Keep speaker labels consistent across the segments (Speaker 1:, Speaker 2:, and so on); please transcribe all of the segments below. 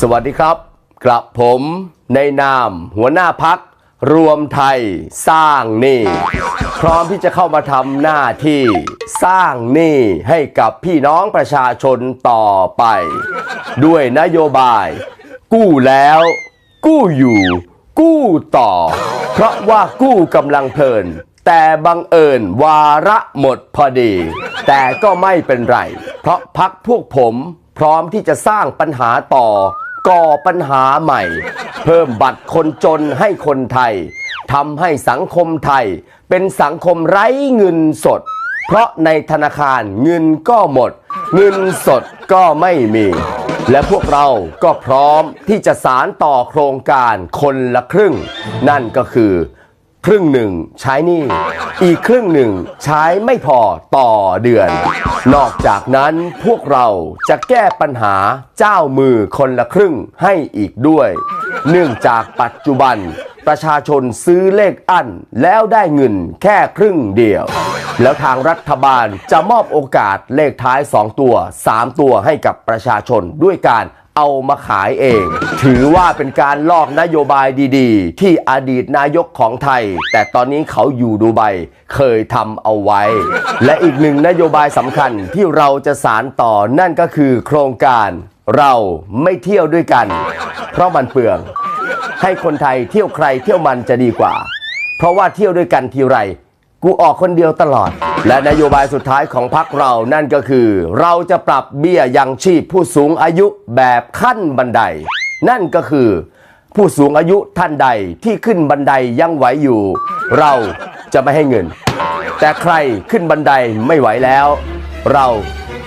Speaker 1: สวัสดีครับกระผมในนาม หัวหน้าพัก รวมไทยสร้างหนี้ พร้อมที่จะเข้ามาทำหน้าที่สร้างหนี้ให้กับพี่น้องประชาชนต่อไป ด้วยนโยบาย กู้แล้ว กู้อยู่ กู้ต่อ เพราะว่ากู้กำลังเพลิน แต่บังเอิญวาระหมดพอดี แต่ก็ไม่เป็นไร เพราะพักพวกผมพร้อมที่จะสร้างปัญหาต่อ ก่อปัญหาใหม่ เพิ่มบัตรคนจนให้คนไทยทำให้สังคมไทย เป็นสังคมไร้เงินสด เพราะในธนาคารเงินก็หมด เงินสดก็ไม่มี และพวกเราก็พร้อมที่จะสารต่อโครงการคนละครึ่ง นั่นก็คือ ครึ่งหนึ่งใช้หนี้อีกครึ่งหนึ่งใช้ไม่พอต่อเดือน นอกจากนั้นพวกเราจะแก้ปัญหาเจ้ามือคนละครึ่งให้อีกด้วย เนื่องจากปัจจุบันประชาชนซื้อเลขอั้นแล้วได้เงินแค่ครึ่งเดียว แล้วทางรัฐบาลจะมอบโอกาสเลขท้าย 2 ตัว 3 ตัวให้กับประชาชนด้วยการ เอามาขายเอง ถือว่าเป็นการลอกนโยบายดีๆ ที่อดีตนายกของไทย แต่ตอนนี้เขาอยู่ดูไบเคยทำเอาไว้ และอีกหนึ่งนโยบายสำคัญที่เราจะสารต่อนั่นก็คือโครงการเราไม่เที่ยวด้วยกัน เพราะมันเปลือง ให้คนไทยเที่ยวใครเที่ยวมันจะดีกว่า เพราะว่าเที่ยวด้วยกันทีไร กูออกคนเดียวตลอด และนโยบายสุดท้ายของพรรคเรานั่นก็คือ เราจะปรับเบี้ยยังชีพผู้สูงอายุแบบขั้นบันได นั่นก็คือ ผู้สูงอายุท่านใดที่ขึ้นบันไดยังไหวอยู่ เราจะไม่ให้เงิน แต่ใครขึ้นบันไดไม่ไหวแล้ว เรา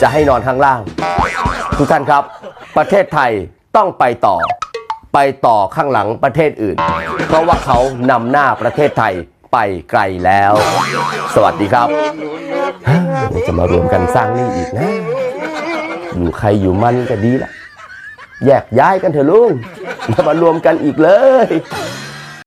Speaker 1: จะให้นอนข้างล่าง ทุกท่านครับ ประเทศไทยต้องไปต่อ ไปต่อข้างหลังประเทศอื่น เพราะว่าเขานำหน้าประเทศไทย ไปไกลแล้ว สวัสดีครับเดี๋ยวจะมารวมกันสร้างนี่อีกนะ อยู่ใครอยู่มันก็ดีละแยกย้ายกันเถอะลุงอย่ามารวมกันอีกเลย